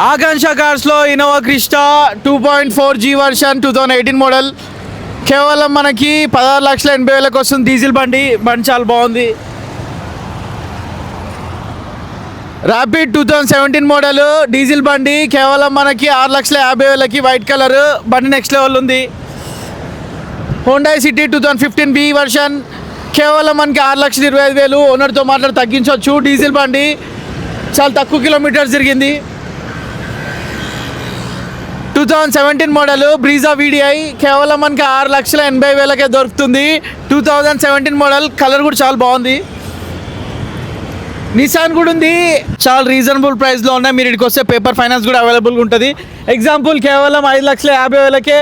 ఆకాంక్ష కార్స్లో Innova Crysta two point four G version two thousand eighteen model కేవలం మనకి పదహారు లక్షల ఎనభై వేలకు వస్తుంది డీజిల్ బండి బండి చాలా బాగుంది. Rapid two thousand seventeen model diesel బండి కేవలం మనకి ఆరు లక్షల యాభై వేలకి వైట్ కలర్ బండి నెక్స్ట్ లెవెల్ ఉంది. Honda City two thousand fifteen B version కేవలం మనకి ఆరు లక్షల ఇరవై ఐదు వేలు ఓనర్తో మాట్లాడి తగ్గించవచ్చు. డీజిల్ బండి చాలా తక్కువ కిలోమీటర్స్ తిరిగింది. Two thousand seventeen model Brezza VDI కేవలం మనకి ఆరు లక్షల ఎనభై వేలకే దొరుకుతుంది. Two thousand seventeen model colour కూడా చాలా బాగుంది. నిసాన్ కూడా ఉంది. చాలా రీజనబుల్ ప్రైస్లో ఉన్నాయి. మీరు ఇక్కడికి వస్తే పేపర్ ఫైనాన్స్ కూడా అవైలబుల్గా ఉంటుంది. ఎగ్జాంపుల్ కేవలం ఐదు లక్షల యాభై వేలకే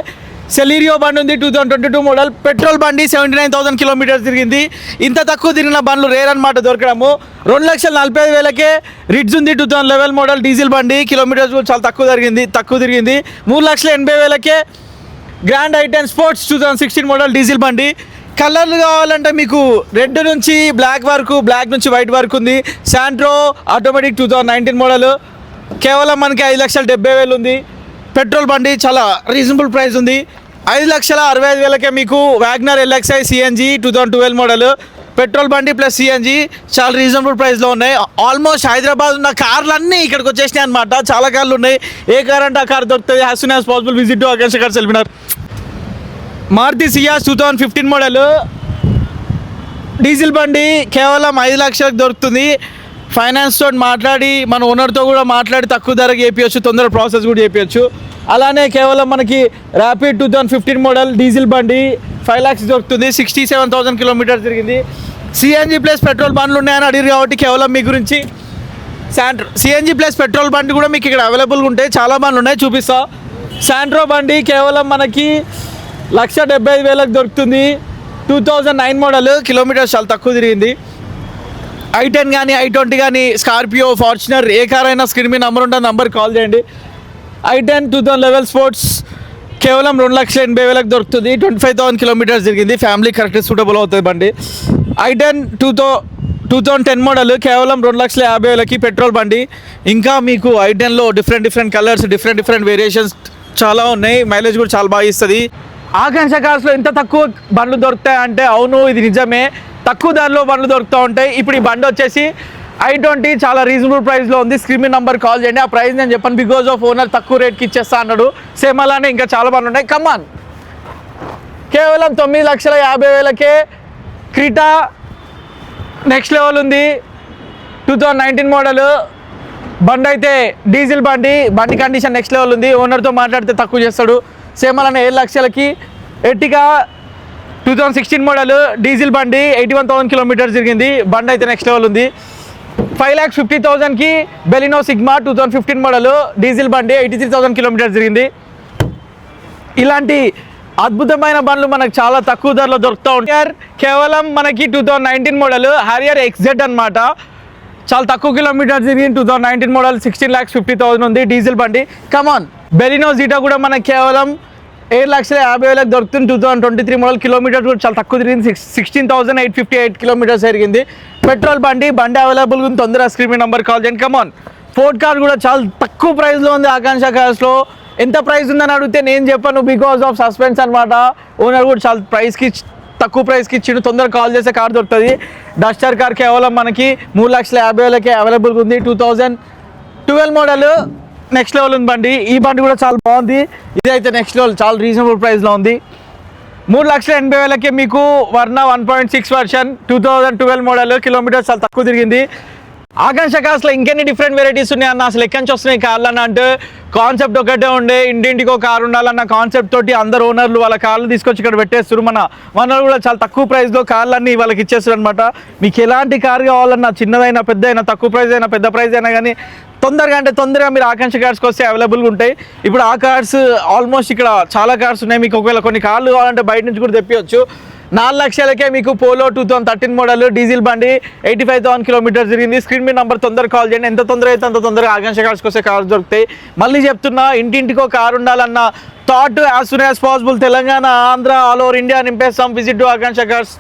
సెలీరియో బండి ఉంది two thousand twenty two model petrol బండి సెవెంటీ నైన్ థౌసండ్ కిలోమీటర్స్ తిరిగింది. ఇంత తక్కువ తిరిగిన బండ్లు రేర్ అనమాట దొరకడము. రెండు లక్షల నలభై ఐదు వేలకే రిడ్జ్ ఉంది two thousand eleven model diesel బండి. కిలోమీటర్స్ కూడా చాలా తక్కువ జరిగింది తక్కువ తిరిగింది. మూడు లక్షల ఎనభై వేలకే Grand i ten sports two thousand sixteen model diesel బండి. కలర్లు కావాలంటే మీకు రెడ్ నుంచి బ్లాక్ వరకు బ్లాక్ నుంచి వైట్ వరకు ఉంది. Santro automatic two thousand nineteen model కేవలం మనకి ఐదు లక్షల డెబ్బై వేలు ఉంది. పెట్రోల్ బండి చాలా రీజనబుల్ ప్రైస్ ఉంది. ఐదు లక్షల అరవై ఐదు వేలకే మీకు wagon R LXI CNG two thousand twelve model petrol బండి ప్లస్ సిఎన్జి చాలా రీజనబుల్ ప్రైస్లో ఉన్నాయి. ఆల్మోస్ట్ హైదరాబాద్ ఉన్న కార్లు అన్నీ ఇక్కడికి వచ్చేసినాయి అనమాట చాలా కార్లు ఉన్నాయి. ఏ కార్ అంటే ఆ కార్ దొరుకుతుంది. As soon as possible visit to Akasha car సెల్మినార్ Maruti Ciaz two thousand fifteen model diesel బండి కేవలం ఐదు లక్షలకు దొరుకుతుంది. ఫైనాన్స్ తోటి మాట్లాడి మన ఓనర్తో కూడా మాట్లాడి తక్కువ ధరకు చేపించచ్చు తొందర ప్రాసెస్ కూడా చేపించచ్చు అలానే కేవలం మనకి Rapid two thousand fifteen model diesel బండి ఫైవ్ ల్యాక్స్ దొరుకుతుంది సిక్స్టీ సెవెన్ థౌసండ్ కిలోమీటర్స్ తిరిగింది సిఎన్జి ప్లస్ పెట్రోల్ బండ్లు ఉన్నాయని అడిగారు కాబట్టి కేవలం మీ గురించి శాంట్రో సిఎన్జి ప్లస్ పెట్రోల్ బండి కూడా మీకు ఇక్కడ అవైలబుల్గా ఉంటాయి చాలా బండ్లు ఉన్నాయి చూపిస్తా. శాంట్రో బండి కేవలం మనకి లక్ష డెబ్బై ఐదు వేలకు దొరుకుతుంది. Two thousand nine model kilometres చాలా తక్కువ తిరిగింది. ఐ టెన్ కానీ ఐ ట్వంటీ కానీ స్కార్పియో ఫార్చునర్ ఏ కార్ అయినా స్క్రీన్ మీ నంబర్ ఉంటుంది నంబర్ కాల్ చేయండి. I ten two thousand eleven sports. కేవలం రెండు లక్షల ఎనభై వేలకు దొరుకుతుంది. ట్వంటీ ఫైవ్ థౌసండ్ కిలోమీటర్స్ జరిగింది ఫ్యామిలీ కరెక్ట్ సూటబుల్ అవుతుంది బండి. I ten two thou two thousand ten model కేవలం రెండు లక్షల యాభై వేలకి పెట్రోల్ బండి. ఇంకా మీకు ఐ టెన్లో different different colours different different variations చాలా ఉన్నాయి. మైలేజ్ కూడా చాలా బాగా ఇస్తుంది. ఆకాంక్ష కార్స్లో ఇంత తక్కువ బండ్లు దొరుకుతాయి అంటే అవును ఇది నిజమే. తక్కువ ధరలో బండ్లు దొరుకుతూ ఉంటాయి. ఇప్పుడు ఈ బండి వచ్చేసి ఐ ట్వంటీ చాలా రీజనబుల్ ప్రైస్లో ఉంది. స్క్రీన్ నెంబర్ కాల్ చేయండి. ఆ ప్రైస్ నేను చెప్పాను. బికాజ్ ఆఫ్ ఓనర్ తక్కువ రేట్కి ఇచ్చేస్తా అన్నాడు. సేమ్ అలానే ఇంకా చాలా బాగా ఉన్నాయి. కమాన్ కేవలం తొమ్మిది లక్షల యాభై వేలకే క్రిటా నెక్స్ట్ లెవెల్ ఉంది. టూ థౌజండ్ నైన్టీన్ మోడల్ బండి అయితే డీజిల్ బండి బండి కండిషన్ నెక్స్ట్ లెవెల్ ఉంది. ఓనర్తో మాట్లాడితే తక్కువ చేస్తాడు. సేమ్ అలానే ఏడు లక్షలకి ఎట్టిగా two thousand sixteen model diesel బండి ఎయిటీ వన్ థౌసండ్ కిలోమీటర్స్ జరిగింది బండి అయితే నెక్స్ట్ లెవెల్ ఉంది. Five lakhs fifty థౌసండ్కి Baleno Sigma two thousand fifteen model diesel బండి ఎయిటీ త్రీ థౌసండ్ కిలోమీటర్స్ జరిగింది ఇలాంటి అద్భుతమైన బండ్లు మనకు చాలా తక్కువ ధరలో దొరుకుతూ ఉంటాయి. కేవలం మనకి two thousand nineteen model Harrier ఎక్సెడ్ అనమాట చాలా తక్కువ కిలోమీటర్స్ తిరిగి two thousand nineteen model sixteen lakhs fifty thousand ఉంది డీజిల్ బండి. కమాన్ బెలినో జీటా కూడా మనకి కేవలం ఏడు లక్షల యాభై వేలకు దొరుకుతుంది. Two thousand twenty three model kilometres కూడా చాలా తక్కువ తిరిగింది. Six sixteen thousand eight fifty eight kilometres జరిగింది పెట్రోల్ బండి బండి అవైలబుల్ ఉంది తొందరగా స్క్రీన్ నెంబర్ కాల్ చేయండి. కమాన్ ఫోర్డ్ కార్ కూడా చాలా తక్కువ ప్రైస్లో ఉంది ఆకాంక్ష కార్స్లో ఎంత ప్రైస్ ఉందని అడిగితే నేను చెప్పాను బికాస్ ఆఫ్ సస్పెన్స్ అనమాట ఓనర్ కూడా చాలా ప్రైస్కి తక్కువ ప్రైస్కి ఇచ్చిండు. తొందరగా కాల్ చేస్తే కార్ దొరుకుతుంది. డస్టర్ కార్ కేవలం మనకి మూడు లక్షల యాభై వేలకే అవైలబుల్గా ఉంది two thousand twelve model next level ఉంది బండి. ఈ బండి కూడా చాలా బాగుంది. ఇది అయితే నెక్స్ట్ లెవెల్ చాలా రీజనబుల్ ప్రైస్లో ఉంది. మూడు లక్షల ఎనభై వేలకే మీకు Verna one point six version two thousand twelve model kilometres చాలా తక్కువ తిరిగింది. ఆకాంక్ష కార్స్లో ఇంకెన్ని డిఫరెంట్ వెరైటీస్ ఉన్నాయి అన్న? అసలు ఎక్కడి నుంచి వస్తున్నాయి కార్లు అన్న అంటే కాన్సెప్ట్ ఒకటే ఉండే ఇంటింటికి ఒక కారు ఉండాలన్న కాన్సెప్ట్ తోటి అందరు ఓనర్లు వాళ్ళ కార్లు తీసుకొచ్చి ఇక్కడ పెట్టేస్తారు మన మనలు కూడా చాలా తక్కువ ప్రైస్లో కార్లు వాళ్ళకి ఇచ్చేస్తారు అనమాట మీకు ఎలాంటి కార్ కావాలన్నా చిన్నదైనా పెద్ద అయినా తక్కువ ప్రైస్ అయినా పెద్ద ప్రైస్ అయినా కానీ తొందరగా అంటే తొందరగా మీరు ఆకాంక్ష కార్స్కి వస్తే అవైలబుల్గా ఉంటాయి. ఇప్పుడు ఆ కార్స్ ఆల్మోస్ట్ ఇక్కడ చాలా కార్స్ ఉన్నాయి. మీకు ఒకవేళ కొన్ని కార్లు కావాలంటే బయట నుంచి కూడా తెప్పించవచ్చు నాలుగు లక్షలకే మీకు Polo two thousand thirteen model diesel బండి ఎయిటీ ఫైవ్ థౌసండ్ కిలోమీటర్స్ జరిగింది. స్క్రీన్ మీ నంబర్ తొందరగా కాల్ చేయండి. ఎంత తొందర అయితే అంత తొందరగా ఆకాంక్ష కార్స్ వస్తే కార్స్ దొరుకుతాయి. మళ్ళీ చెప్తున్నా ఇంటింటికో కారు ఉండాలన్న thought as soon as possible Telangana Andhra all over India నింపేస్తాం. Visit to Akanksha cars